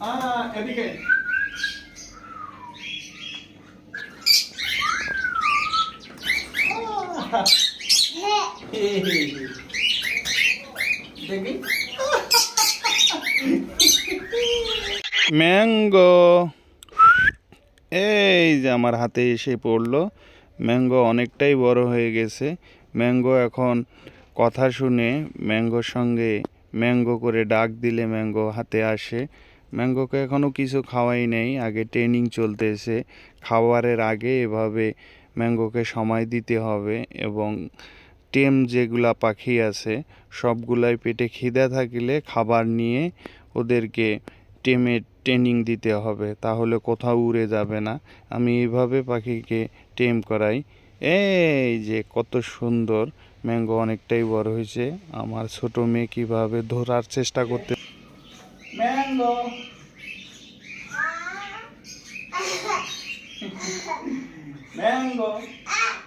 আহ, এদিকে। ম্যাঙ্গো। এই যে আমার হাতে এসে পড়ল। ম্যাঙ্গো অনেকটাই বড় হয়ে গেছে। ম্যাঙ্গো এখন কথা শুনে ম্যাঙ্গোর সঙ্গে ম্যাঙ্গো করে ডাক দিলে ম্যাঙ্গো হাতে আসে। ম্যাঙ্গোকে এখনও কিছু খাওয়াই নেই। আগে ট্রেনিং চলতেছে। খাবারের আগে এভাবে ম্যাঙ্গোকে সময় দিতে হবে এবং টেম যেগুলা পাখি আছে, সবগুলাই পেটে খিদা থাকিলে খাবার নিয়ে ওদেরকে টেমে ট্রেনিং দিতে হবে। তাহলে কোথাও উড়ে যাবে না। আমি এইভাবে পাখিকে টেম করাই। এই যে কত সুন্দর। ম্যাঙ্গো অনেকটাই বড় হয়েছে। আমার ছোট মেয়ে কীভাবে ধরার চেষ্টা করতে ম্যাঙ্গো ম্যাঙ্গো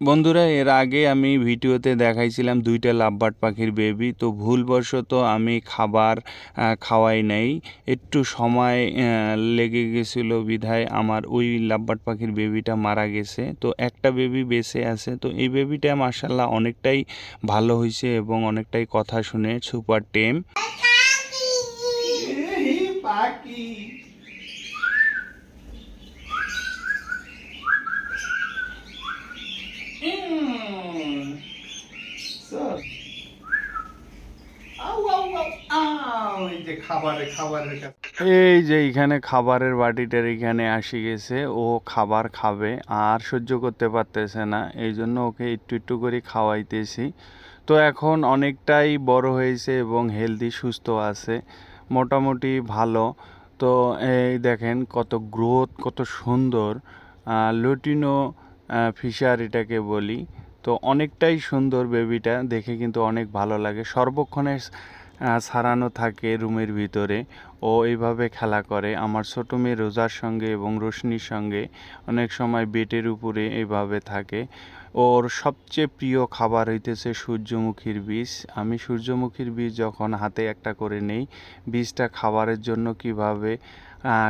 বন্ধুরা, এর আগে আমি ভিডিওতে দেখাইছিলাম দুইটা লাভবার্ড পাখির বেবি, তো ভুলবশত আমি খাবার খাওয়াই নাই। একটু সময় লেগে গেছিল বিধায় আমার ওই লাভবার্ড পাখির বেবিটা মারা গেছে। তো একটা বেবি বেঁচে আছে, তো এই বেবিটা মার্শাল্লাহ অনেকটাই ভালো হয়েছে এবং অনেকটাই কথা শুনে সুপার টেম। পাখি। এই যে এখানে খাবারের বাটিটার এখানে আসি গেছে, ও খাবার খাবে, আর সহ্য করতে পারতেছে না, এই জন্য ওকে একটু একটু করে খাওয়াইতেছি। তো এখন অনেকটাই বড় হয়েছে এবং হেলদি সুস্থ আছে, মোটামুটি ভালো। তো এই দেখেন কত গ্রোথ কত সুন্দর লুটিনো ফিশার এটাকে বলি। তো অনেকটাই সুন্দর বেবিটা দেখে কিন্তু অনেক ভালো লাগে। সর্বক্ষণে সারানো থাকে রুমের ভিতরে। ও এইভাবে খেলা করে। আমার ছোট মেয়ে রোজার সঙ্গে এবং রোশনির সঙ্গে অনেক সময় বেটের উপরে এইভাবে থাকে। ওর সবচেয়ে প্রিয় খাবার হইতেছে সূর্যমুখীর বীজ। আমি সূর্যমুখীর বীজ যখন হাতে একটা করে নেই, বীজটা খাবারের জন্য কীভাবে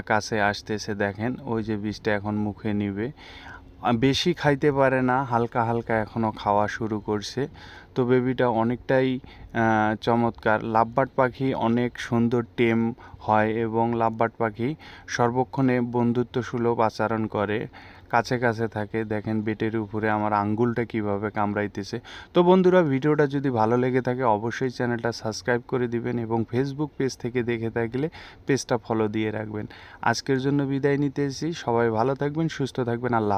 কাছে আসতেছে দেখেন, ওই যে বীজটা এখন মুখে নিবে। বেশি খাইতে পারে না, হালকা হালকা এখনও খাওয়া শুরু করছে। তো বেবিটা অনেকটাই চমৎকার। লাভবার্ড পাখি অনেক সুন্দর টেম হয় এবং লাভবার্ড পাখি সর্বক্ষণে বন্ধুত্ব সুলভ আচরণ করে, কাছে কাছে থাকে। দেখেন বেটের উপরে আমার আঙ্গুলটা কীভাবে কামড়াইতেছে। তো বন্ধুরা, ভিডিওটা যদি ভালো লেগে থাকে, অবশ্যই চ্যানেলটা সাবস্ক্রাইব করে দিবেন এবং ফেসবুক পেজ থেকে দেখে থাকলে পেজটা ফলো দিয়ে রাখবেন। আজকের জন্য বিদায় নিতে এসেছি। সবাই ভালো থাকবেন, সুস্থ থাকবেন। আল্লাহ